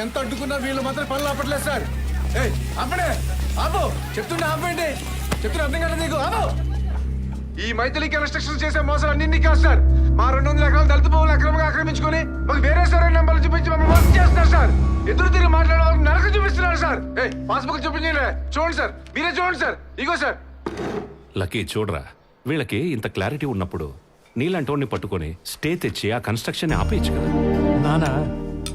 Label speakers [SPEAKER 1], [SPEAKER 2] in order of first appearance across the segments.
[SPEAKER 1] ఎంత అడ్డుకున్నా వీళ్ళు మాత్రం పనులు ఆపట్లేదు సార్. ఏయ్ ఆపడే. ఆపు. చెప్తున్నా ఆపండి చెప్తున్నా అర్థం కదా నీకు. ఆపు. ఈ మైథిలి కన్స్ట్రక్షన్ చేసే మోసాలు అన్ని కాదు సార్. మా రెండు వందల ఎకరాలు దళిత భూములు అక్రమంగా ఆక్రమించుకొని మాకు వేరే సరైన నెంబర్లు చూపించి మమ్మల్ని మోసం చేస్తున్నారు సార్. ఎదురు తిరిగి మాట్లాడే వాళ్ళకి నరక చూపిస్తున్నారు సార్. ఏ పాస్బుక్ చూపించండి చూడండి సార్. మీరే చూడండి సార్. ఇగో సార్.
[SPEAKER 2] లక్కీ చూడరా. వీళ్ళకి ఇంత క్లారిటీ ఉన్నప్పుడు నీలాంటోడిని పట్టుకొని స్టే తెచ్చి ఆ కన్స్ట్రక్షన్ ఆపేయచ్చు కదా.
[SPEAKER 3] నానా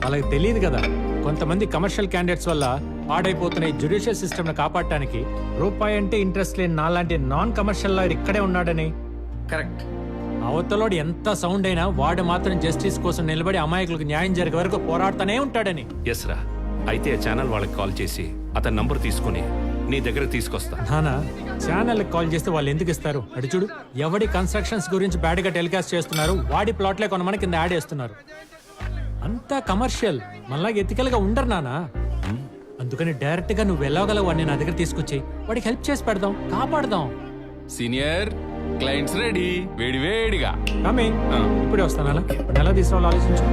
[SPEAKER 3] వాళ్ళకి తెలియదు కదా. కొంతమంది కమర్షియల్ క్యాండిడేట్స్ వల్ల పాడైపోతున్న ఈ జ్యుడిషియల్ సిస్టమ్ కాపాడటానికి రూపాయి అంటే ఇంట్రెస్ట్ లేని నాలాంటి నాన్ కమర్షియల్ లాయర్ ఇక్కడే ఉన్నాడని.
[SPEAKER 1] కరెక్ట్.
[SPEAKER 3] అవతలోడు ఎంత సౌండ్ అయినా వాడు మాత్రం జస్టిస్ కోసం నిలబడి అమాయకులకు న్యాయం జరిగే వరకు పోరాడుతూనే ఉంటాడని.
[SPEAKER 2] ఎస్ రా అయితే ఆ ఛానల్ వాళ్ళకి కాల్ చేసి అతని నంబర్ తీసుకుని నీ దగ్గర తీసుకొస్తా.
[SPEAKER 3] నానా ఛానల్ కాల్ చేస్తే వాళ్ళు ఎందుకు ఇస్తారు? అటు చూడు ఎవడి కన్స్ట్రక్షన్స్ గురించి బ్యాడ్గా టెలికాస్ట్ చేస్తున్నారు వాడి ప్లాట్లే కొనమని కింద యాడ్ చేస్తున్నారు. అంతా కమర్షియల్. మళ్ళా ఎతికల్గా ఉండరు నానా అందుకని డైరెక్ట్గా నువ్వు వెళ్ళగలవు వాడిని నా దగ్గర తీసుకొచ్చి వాడికి హెల్ప్ చేసి పెడదాం కాపాడదాం.
[SPEAKER 4] Senior clients ready. వేడి వేడిగా.
[SPEAKER 3] కమింగ్. ఇప్పుడే వస్తాను అలా ఎలా తీసుకురావాలో ఆలోచించు.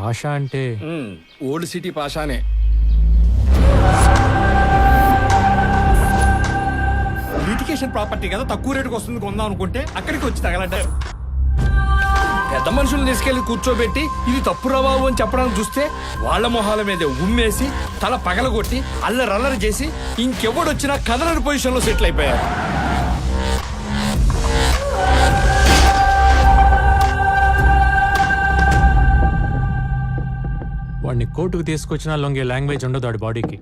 [SPEAKER 3] ఆశ అంటే?
[SPEAKER 1] ఓల్డ్ సిటీ పాషానే.
[SPEAKER 5] లిటికేషన్ ప్రాపర్టీ కదా తక్కువ రేటుకి వస్తుంది కొందాం అనుకుంటే అక్కడికి వచ్చి తగలంటారు పెద్ద మనుషులను తీసుకెళ్ళి కూర్చోబెట్టి ఇది తప్పు బాబు అని చెప్పడానికి చూస్తే వాళ్ళ మొహాల మీద ఉమ్మేసి తల పగలగొట్టి అల్లరల్లరి చేసి ఇంకెవడొచ్చినా కదలని పొజిషన్లో సెటిల్ అయిపోయారు.
[SPEAKER 3] వాడిని కోర్టుకు తీసుకొచ్చినా లొంగే లాంగ్వేజ్ ఉండదు వాడి బాడీకి.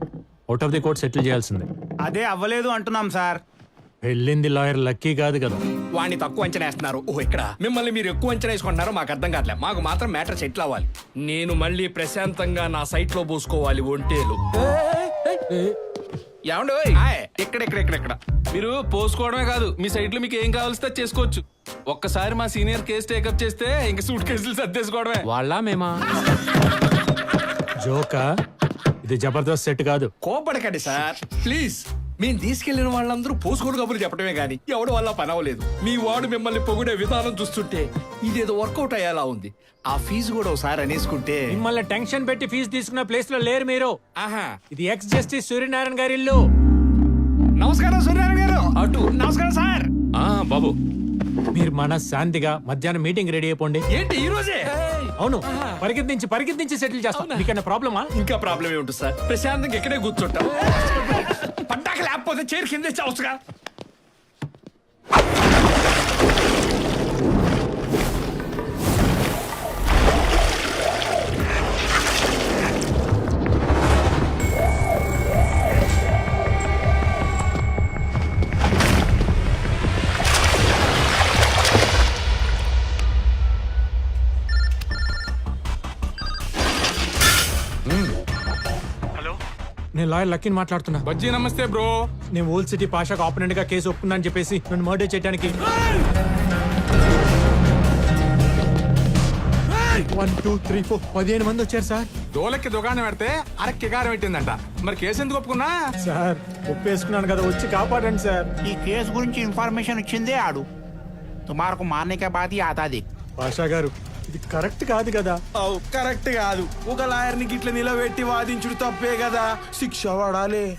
[SPEAKER 3] Out of the court settle చేయాల్సిందే.
[SPEAKER 6] అదే అవ్వలేదు అంటున్నాం సార్.
[SPEAKER 3] వెళ్ళింది లాయర్ లక్కీ కాదు కదా.
[SPEAKER 5] వాడిని తక్కువ అంచనా వేస్తున్నారు. ఓ ఇక్కడ. మిమ్మల్ని మీరు ఎక్కువ అంచనా వేసుకుంటున్నారో మాకు అర్థం కావట్లేదు మాకు మాత్రం మ్యాటర్ సెటిల్ అవ్వాలి. నేను మళ్ళీ ప్రశాంతంగా నా సైట్లో పోసుకోవాలి ఒంటేలు.
[SPEAKER 4] ఏమండి
[SPEAKER 5] ఇక్కడ ఇక్కడ ఇక్కడ ఇక్కడ
[SPEAKER 4] మీరు పోసుకోవడమే కాదు మీ సైట్లో మీకు ఏం కావాల్సి చేసుకోవచ్చు. ఒక్కసారి మా సీనియర్ కేసు టేకప్ చేస్తే ఇంక సూట్ కేసులు సర్దేసుకోవడమే.
[SPEAKER 3] వాళ్ళ మేమా? జోకా ఇది జబర్దస్త్ సెట్ కాదు.
[SPEAKER 5] కోపడకండి సార్. ప్లీజ్. మేము తీసుకెళ్ళిన వాళ్ళందరూ పోసుకోడు కబుర్లు చెప్పడమే గాని ఎవడు వల్ల పని అవ్వలేదు. మీ వాడు మిమ్మల్ని పొగిడే విధానం చూస్తుంటే ఇదేదో వర్కౌట్ అయ్యేలా ఉంది. ఆ ఫీజు కూడా ఒకసారి అనేసుకుంటే
[SPEAKER 3] మిమ్మల్ని టెన్షన్ పెట్టి ఫీజు తీసుకున్న ప్లేస్లో లేరు మీరు.
[SPEAKER 5] ఆహా.
[SPEAKER 3] ఇది ఎక్స్ జస్టిస్ సూర్యనారాయణ గారి ఇల్లు.
[SPEAKER 5] నమస్కారం సూర్యారాయణ గారు. అటు. నమస్కారం సార్.
[SPEAKER 2] ఆ బాబు.
[SPEAKER 3] మీరు మన శాంతిగా మధ్యాహ్నం మీటింగ్ రెడీ అయిపోండి.
[SPEAKER 5] ఏంటి ఈ రోజే?
[SPEAKER 3] అవును. పరిగెత్తించి పరిగెత్తించి సెటిల్ చేస్తాం. మీకన్నా ప్రాబ్లమా
[SPEAKER 5] ఇంకా ప్రాబ్లం ఏముంటుంది సార్? ప్రశాంతంగా ఇక్కడే కూర్చుంటాం. లేకపోతే చైర్ కింద చావచ్చుగా
[SPEAKER 3] లాయర్ లక్కీని మాట్లాడుతున్నా.
[SPEAKER 4] బజ్జీ నమస్తే బ్రో.
[SPEAKER 3] నేను ఓల్డ్ సిటీ పాషాకు ఆపోనెంట్గా కేసు ఒప్పుకున్నా అని చెప్పేసి నన్ను మర్డర్ చేయడానికి. వన్ టూ త్రీ ఫోర్ పదిహేను మంది వచ్చారు సార్.
[SPEAKER 4] దోలకి దుకాణం పెడితే అరక్కి కారం పెట్టిందంట. మరి కేసు ఎందుకు ఒప్పుకున్నా?
[SPEAKER 3] సార్ ఒప్పేసుకున్నాను కదా వచ్చి కాపాడండి సార్.
[SPEAKER 6] ఈ కేసు గురించి ఇన్ఫర్మేషన్ ఇచ్చిందే ఆడు. తుమారకు మారనే కే బాధ ఆతాది.
[SPEAKER 3] పాషా గారు ఇది కరెక్ట్ కాదు కదా?
[SPEAKER 1] కరెక్ట్ కాదు. ఒక లాయర్ని గిట్ల నిలబెట్టి వాదించుడు తప్పే కదా. శిక్ష పడాలి.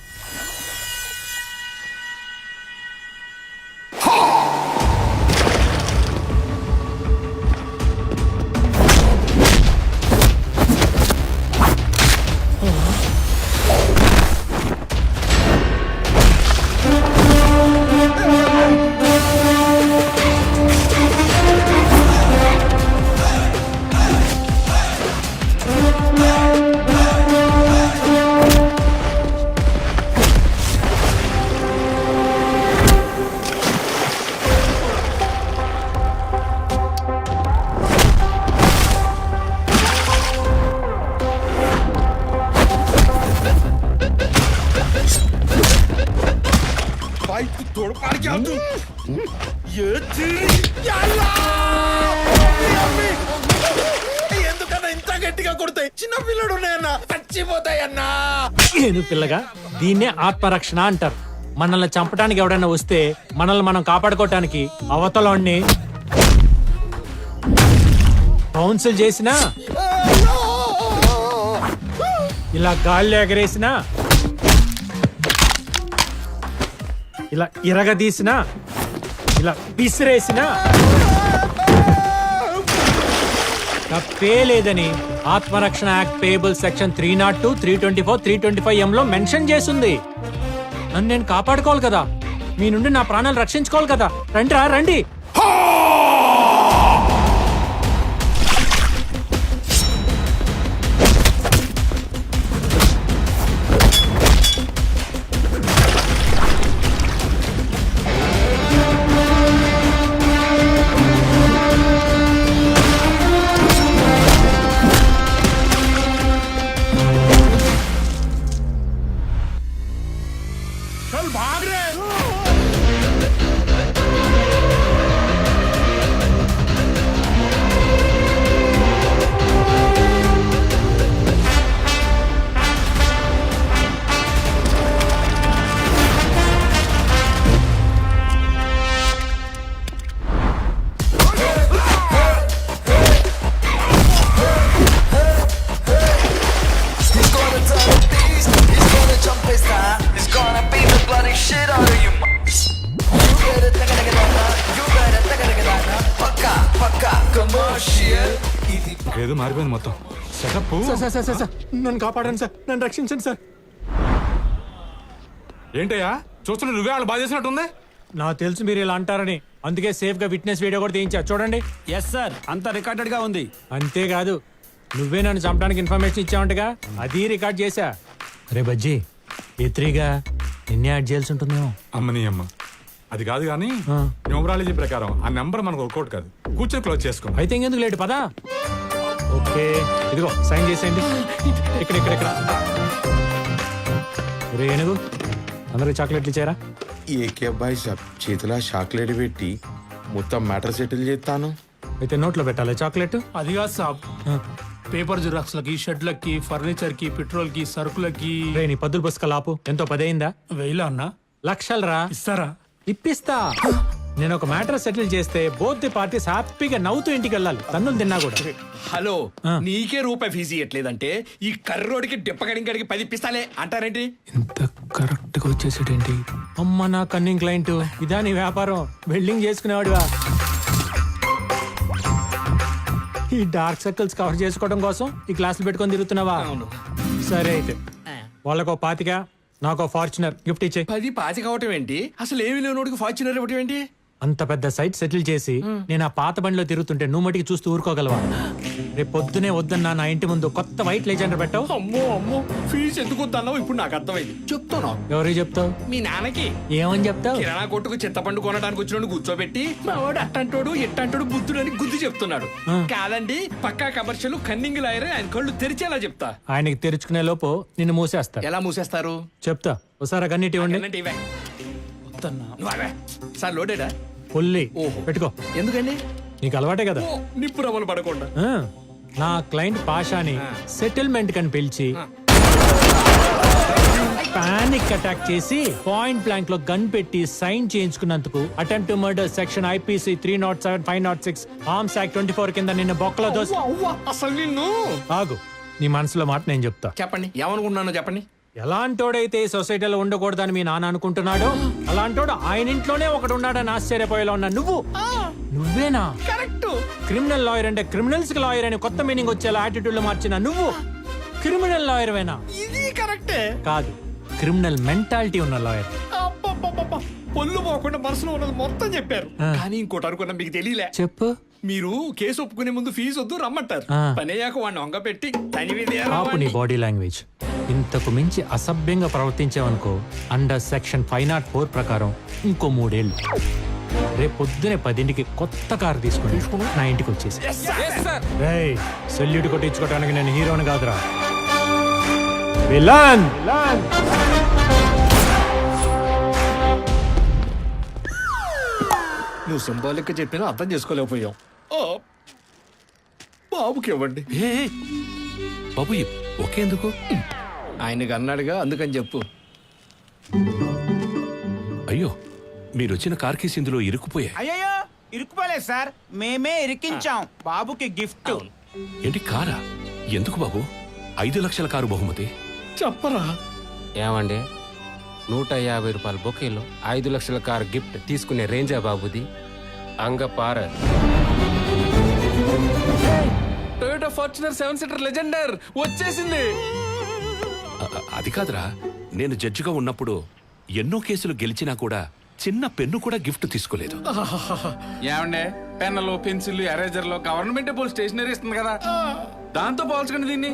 [SPEAKER 1] ఎందుకన్నా ఇంత గట్టిగా కొడతాయి? చిన్న పిల్లడు ఉన్నాయన్నా చచ్చిపోతాయన్నా!
[SPEAKER 3] నేను పిల్లగా దీన్నే ఆత్మరక్షణ అంటారు. మనల్ని చంపడానికి ఎవడైనా వస్తే మనల్ని మనం కాపాడుకోవటానికి అవతలోని బౌన్సులు చేసినా ఇలా గాల్లో ఎగరేసినా ఇలా ఇరగదీసినా ఇలా విసిరేసినా తప్పే లేదని ఆత్మరక్షణ act payable section three naught two three twenty four three twenty five ఎంలో mention చేసింది. నన్ను నేను కాపాడుకోవాలి కదా. మీ నుండి నా ప్రాణాలు రక్షించుకోవాలి కదా. రండి
[SPEAKER 1] రా రండి.
[SPEAKER 3] Sir sir sir sir. Sir నన్ను కాపాడండి సార్. నన్ను రక్షించండి సార్.
[SPEAKER 1] ఏంటయ్యా? చూస్తున్నా నువ్వే వాళ్ళు బాధ చేసినట్టుంది?
[SPEAKER 3] నాకు తెలుసు మీరు ఇలా అంటారని. అందుకే సేఫ్గా విట్నెస్ వీడియో కూడా తీయించా. చూడండి.
[SPEAKER 5] ఎస్ సార్ అంతా రికార్డెడ్గా ఉంది.
[SPEAKER 3] అంతేకాదు నువ్వే నన్ను చంపడానికి ఇన్ఫర్మేషన్ ఇచ్చావంటగా? అది రికార్డ్ చేశా. రే బజ్జీ ఎత్రీగా నిన్నే యాడ్ చేయాల్సి ఉంటుందేమో.
[SPEAKER 7] అమ్మని అమ్మ. అది కాదు కానీ. న్యూమరాలజీ ప్రకారం ఆ నెంబర్ మనకు వర్కౌట్ కాదు. కూర్చొని క్లోజ్ చేసుకున్నాం
[SPEAKER 3] అయితే ఇంకెందుకు లేటు? పదా. ఓకే. ఇదిగో సైన్ చేసేయండి. ఇక్కడ ఇక్కడ ఇక్కడ. రే ఏనుగు అందరికి చాక్లెట్లు ఇచ్చారా?
[SPEAKER 8] ఏకే అబ్బాయి చేతిలో చాక్లెట్ పెట్టి మొత్తం మ్యాటర్ సెటిల్ చేస్తాను.
[SPEAKER 3] అయితే నోట్లో పెట్టాలి చాక్లెట్?
[SPEAKER 9] అది కాదు సాబ్. పేపర్ జిరాక్స్లకి షెడ్లకి ఫర్నిచర్కి పెట్రోల్కి సరుకులకి.
[SPEAKER 3] రే నీ పద్దులు పుస్తకాలు ఆపు. ఎంతో పదయిందా
[SPEAKER 9] వెయ్యిలా అన్నా.
[SPEAKER 3] లక్షలు రా
[SPEAKER 9] ఇస్తారా?
[SPEAKER 3] ఇప్పిస్తా. నేను ఒక మ్యాటర్ సెటిల్ చేస్తే బోత్ ది పార్టీస్ హ్యాపీగా నవ్వుతూ ఇంటికి వెళ్ళాలి. తన్నులు తిన్నా కూడా.
[SPEAKER 5] హలో. నీకే రూపాయి ఫీజు ఇవ్వట్లేదంటే ఈ కర్రోడికి డిప్పగడికి పది ఇప్పిస్తాలే అంటారేంటి?
[SPEAKER 3] ఇంత కరెక్ట్గా వచ్చేసేటేంటి అమ్మ నా కన్నింగ్ క్లయింట్ ఇదా నీ వ్యాపారం? వెల్డింగ్ చేసుకునేవాడివా? ఈ డార్క్ సర్కిల్స్ కవర్ చేసుకోవడం కోసం ఈ క్లాసులు పెట్టుకొని తిరుగుతున్నావా? సరే అయితే వాళ్ళకో పాతిక నాకో ఫార్చునర్ గిఫ్ట్ ఇచ్చే
[SPEAKER 5] పది పాతి కావటం ఏంటి? అసలు ఏమి లేనోడికి ఫార్చునర్ ఇవ్వటం ఏంటి?
[SPEAKER 3] అంత పెద్ద సైట్ సెటిల్ చేసి నేను ఆ పాత బండిలో తిరుగుతుంటే నువ్వు మటుకి చూస్తూ ఊరుకోగలవా? రేపు పొద్దునే వద్దన్నా నా ఇంటి ముందు కొత్త వైట్ లెజెండర్ పెట్టావు?
[SPEAKER 5] అమ్మో అమ్మో ఫీజు ఎందుకు వద్దన్నావు? ఇప్పుడు నాకు అర్థమైంది. చెప్తాను?
[SPEAKER 3] ఎవరికి చెప్తావు?
[SPEAKER 5] మీ నాన్నకి.
[SPEAKER 3] ఏమని చెప్తావు?
[SPEAKER 5] కిరాణా కొట్టుకు చింతపండు కొనడానికి వచ్చినోడు కూర్చోబెట్టి మా వాడు అట్టంటోడు ఇట్టంటోడు బుద్ధుడు అని గుద్ది చెప్తున్నాడు. కాదండి పక్కా కమర్షియల్ కన్నింగ్ లాయర్ ఆయన కళ్ళు తెరిచేలా చెప్తా.
[SPEAKER 3] ఆయనకి తెరుచుకునే లోపు నిన్ను మూసేస్తా.
[SPEAKER 5] ఎలా మూసేస్తారు?
[SPEAKER 3] చెప్తా. ఒకసారి గన్నిటి ఇవ్వండి.
[SPEAKER 5] అవే. సార్ లోడేడా?
[SPEAKER 3] పుల్లి.
[SPEAKER 5] ఓహో.
[SPEAKER 3] పెట్టుకో.
[SPEAKER 5] ఎందుకండి?
[SPEAKER 3] నీకు అలవాటే కదా.
[SPEAKER 5] నిప్పు రవ్వలు పడకుండా.
[SPEAKER 3] నా క్లయింట్ పాషాని సెటిల్మెంట్ కని పిలిచి పానిక్ అటాక్ చేసి పాయింట్ బ్లాంక్లో గన్ పెట్టి sign చేయించుకున్నందుకు attempt murder section IPC three naught seven five naught six arms act twenty four కింద నిన్న బొక్కలో
[SPEAKER 5] అవ్వ, అసలు నిన్ను?
[SPEAKER 3] ఆగు. నీ మనసులో మాట నేను చెప్తా.
[SPEAKER 5] చెప్పండి. ఏమనుకున్నానో చెప్పండి.
[SPEAKER 3] ఎలాంటోడైతే ఈ సొసైటీలో ఉండకూడదని మీ నాన్న అనుకుంటున్నాడో అలాంటోడు ఆయన ఇంట్లోనే ఒకడు ఉన్నాడని ఆశ్చర్యపోయేలా ఉన్నా. నువ్వు? నువ్వేనా?
[SPEAKER 5] కరెక్ట్.
[SPEAKER 3] క్రిమినల్ లాయర్ అంటే క్రిమినల్స్కి లాయర్ అని కొత్త మీనింగ్ వచ్చేలా యాటిట్యూడ్ మార్చిన నువ్వు? క్రిమినల్ లాయర్ వేనా?
[SPEAKER 5] ఇది కరెక్టే.
[SPEAKER 3] కాదు క్రిమినల్ మెంటాలిటీ ఉన్న లాయర్.
[SPEAKER 5] పొల్లు పోకుండా మనసులో ఉన్నది మొత్తం చెప్పారు. కానీ ఇంకోటి అనుకున్నా మీకు తెలియలే.
[SPEAKER 3] చెప్పు.
[SPEAKER 5] మీరు కేసు ఒప్పుకునే ముందు ఫీజు వద్దు రమ్మంటారు.
[SPEAKER 3] ఆ.
[SPEAKER 5] పని అయ్యాక వాడిని వంగ పెట్టి
[SPEAKER 3] ఆపు నీ బాడీ లాంగ్వేజ్. ఇంతకు మించి అసభ్యంగా ప్రవర్తించావనుకో under section five naught four ప్రకారం ఇంకో మూడేళ్ళు. రేపు పొద్దునే పదింటికి కొత్త కారు తీసుకుని నా ఇంటికి వచ్చేసి రేయ్ సెల్యూట్ కొట్టించుకోవడానికి నేను హీరోని కాదురా. విలన్!
[SPEAKER 5] నువ్వు సింబాలిక్ చెప్పినా అర్థం చేసుకోలేకపోయాం ఆ. బాబుకి ఇవ్వండి.
[SPEAKER 2] ఏ ఏ, బాబు ఒకే ఎందుకు?
[SPEAKER 5] ఆయనకి అన్నాడుగా అందుకని చెప్పు.
[SPEAKER 2] అయ్యో మీరు వచ్చిన కార్ కేసు ఇందులో ఇరుక్కుపోయాయి.
[SPEAKER 6] అయ్యయ్యో ఇరుక్కుపోలేదు సార్. మేమే ఇరికించాం. బాబుకి గిఫ్ట్.
[SPEAKER 2] ఏంటి కారా? ఎందుకు బాబు? ఐదు లక్షల కారు బహుమతి.
[SPEAKER 5] చెప్పరా?
[SPEAKER 10] ఏమండి? నూట యాభై రూపాయల బొకేలో ఐదు లక్షల కార్ గిఫ్ట్ తీసుకునే రేంజా బాబుది? అంగపార.
[SPEAKER 4] Toyota Fortuner seven seater Legender వచ్చేసింది.
[SPEAKER 2] అది కాదురా. నేను జడ్జిగా ఉన్నప్పుడు ఎన్నో కేసులు గెలిచినా కూడా చిన్న పెన్ను కూడా గిఫ్ట్ తీసుకోలేదు.
[SPEAKER 4] ఏమండే? పెన్నులు పెన్సిల్ ఎరేజర్లు గవర్నమెంట్ పోల్ స్టేషనరీ ఇస్తుంది కదా. దాంతో పోల్చుకోండి దీన్ని.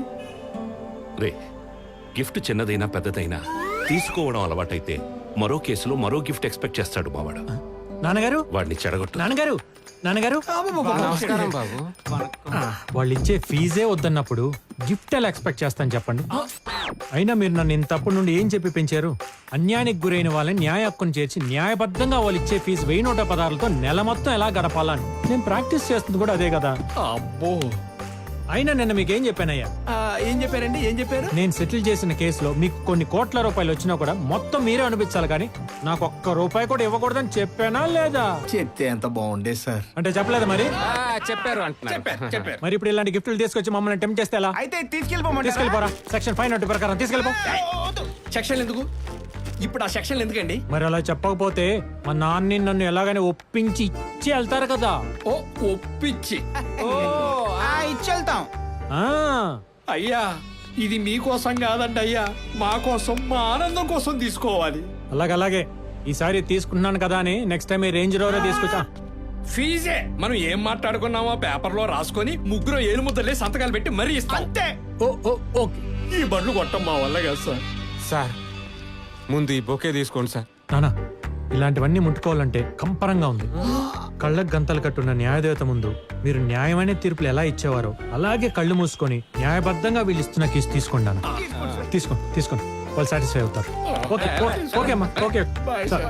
[SPEAKER 2] రే గిఫ్ట్ చిన్నదైనా పెద్దదైనా తీసుకోవడం అలవాటైతే మరో కేసులో మరో గిఫ్ట్ ఎక్స్పెక్ట్ చేస్తాడు మావాడు.
[SPEAKER 3] నాన్నగారు?
[SPEAKER 2] వాడిని చెడగొట్టు.
[SPEAKER 3] నాన్నగారు? నాన్నగారు?
[SPEAKER 10] నమస్కారం బాబు.
[SPEAKER 3] వాళ్ళు ఇచ్చే ఫీజే వద్దన్నప్పుడు గిఫ్ట్ ఎలా ఎక్స్పెక్ట్ చేస్తాను చెప్పండి. అయినా మీరు నన్ను ఇంతప్పటి నుండి ఏం చెప్పి పెంచారు? అన్యాయానికి గురైన వాళ్ళని న్యాయ హక్కును చేర్చి న్యాయబద్ధంగా వాళ్ళు ఇచ్చే ఫీజు వెయ్యి నూట పదార్థాలతో నెల మొత్తం ఎలా గడపాలని? నేను ప్రాక్టీస్ చేస్తుంది కూడా అదే కదా.
[SPEAKER 5] అబ్బో.
[SPEAKER 3] అయినా నిన్న మీకు ఏం చెప్పానయ్యా?
[SPEAKER 5] ఆ, ఏం చెప్పారండి? ఏం చెప్పారు?
[SPEAKER 3] నేను సెటిల్ చేసిన కేసులో మీకు కొన్ని కోట్ల రూపాయలు వచ్చినా కూడా మొత్తం మీరే అనిపించాలి కానీ నాకు ఒక్క రూపాయి కూడా ఇవ్వకూడదని చెప్పానా లేదా?
[SPEAKER 6] చెప్తే ఎంత బాగుండే సార్.
[SPEAKER 3] అంటే చెప్పలేదు మరి?
[SPEAKER 10] ఆ, చెప్పారు అంటున్నారు.
[SPEAKER 5] చెప్పారు చెప్పారు.
[SPEAKER 3] మరి ఇప్పుడు ఇలాంటి గిఫ్ట్లు తీసుకొచ్చి మమ్మల్ని టెంప్ చేస్తే ఎలా?
[SPEAKER 6] అయితే తీసుకెళ్ళిపోమంటారా?
[SPEAKER 3] తీసుకెళ్ళిపోరా. సెక్షన్ ఫైవ్ నట్టు ప్రకారం తీసుకెళ్ళిపో.
[SPEAKER 5] సెక్షన్ ఎందుకు? ఇప్పుడు ఆ సెక్షన్ ఎందుకండి?
[SPEAKER 3] మరి అలా చెప్పకపోతే మా నాన్ని నన్ను ఎలాగైనా ఒప్పించి ఇచ్చి వెళ్తారు కదా.
[SPEAKER 5] ఓ ఒప్పించి.
[SPEAKER 6] ఆ, ఇచ్చెళ్తాం
[SPEAKER 3] ఆ.
[SPEAKER 5] అయ్యా ఇది మీకోసం కాదండి అయ్యా. మా కోసం మా ఆనందం కోసం తీసుకోవాలి.
[SPEAKER 3] అలాగే అలాగే ఈసారి తీసుకున్నాను కదా అని నెక్స్ట్ టైం ఈ రేంజ్ రోవరే తీసుకొచ్చా?
[SPEAKER 5] ఫీజే. మనం ఏం మాట్లాడుకున్నామో పేపర్లో రాసుకొని ముగ్గురు ఏలు ముద్దలే సంతకాలు పెట్టి మరీ ఇస్తాం. అంతే.
[SPEAKER 3] ఓ ఓ ఓకే.
[SPEAKER 5] ఈ బండ్లు కొట్టం మా వల్ల కాదు సార్.
[SPEAKER 10] సార్. ముందు ఈ బొకే తీసుకోండి సార్.
[SPEAKER 3] నానా ఇలాంటివన్నీ ముట్టుకోవాలంటే కంపరంగా ఉంది. కళ్ళకు గంతలు కట్టున్న న్యాయదేవత ముందు మీరు న్యాయమైన తీర్పులు ఎలా ఇచ్చేవారో అలాగే కళ్ళు మూసుకొని న్యాయబద్ధంగా వీళ్ళు ఇస్తున్న కేసు తీసుకోండి నాన్న తీసుకోండి తీసుకోండి. వాళ్ళు సాటిస్ఫై అవుతారు. ఓకే ఓకే, ఓకే అమ్మా ఓకే సార్.